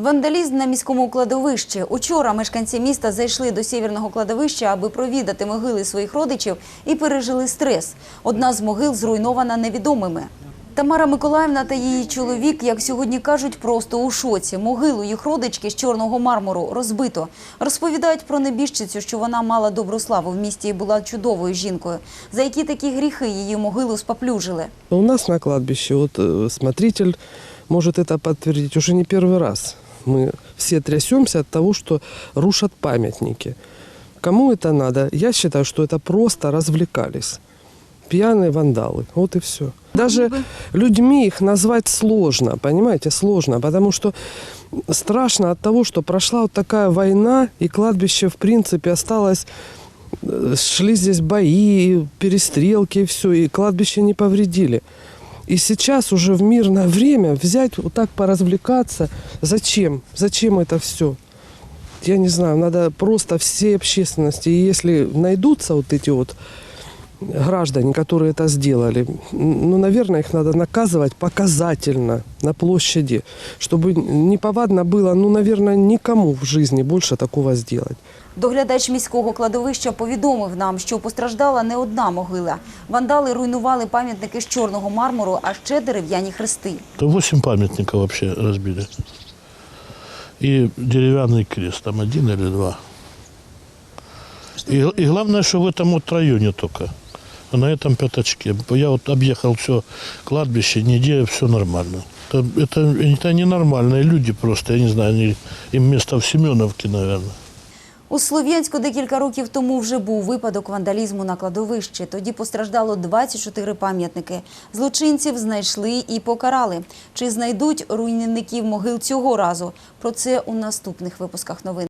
Вандалізм на міському кладовищі. Учора мешканці міста зайшли до сєвєрного кладовища, аби провідати могили своїх родичів і пережили стрес. Одна з могил зруйнована невідомими. Тамара Миколаївна та її чоловік, як сьогодні кажуть, просто у шоці. Могилу їх родички з чорного мармуру розбито. Розповідають про небіжчицю, що вона мала добру славу в місті і була чудовою жінкою. За які такі гріхи її могилу споплюжили. У нас на кладбище, вот э, смотритель может это подтвердить, уже не первый раз. Мы все трясемся от того, что рушат памятники. Кому это надо? Я считаю, что это просто развлекались. Пьяные вандалы. Вот и все. Даже людьми их назвать сложно, понимаете, сложно, потому что страшно от того, что прошла вот такая война, и кладбище, в принципе, осталось э, шли здесь бои, перестрелки и все, и кладбище не повредили. И сейчас уже в мирное время взять вот так поразвлекаться, зачем? Зачем это все? Я не знаю, надо просто всей общественности, если найдутся вот эти вот граждане, которые это сделали, ну, наверное, их надо наказывать показательно на площади, чтобы неповадно было, ну, наверное, никому в жизни больше такого сделать. Доглядач міського кладовища повідомив нам, що постраждала не одна могила. Вандали руйнували пам'ятники з чорного мармуру, а ще дерев'яні хрести. То 8 памятников вообще разбили. И деревянный крест, там один или два. И, и главное, что в этом вот районе только. А на этом пятачке. Я вот объехал все кладбище, нигде все нормально. Это, это, это ненормальные люди просто, я не знаю, они, им место в Семеновке, наверное. У Слов'янську декілька років тому вже був випадок вандалізму на кладовищі. Тоді постраждало 24 пам'ятники. Злочинців знайшли і покарали. Чи знайдуть руйнівників могил цього разу? Про це у наступних випусках новин.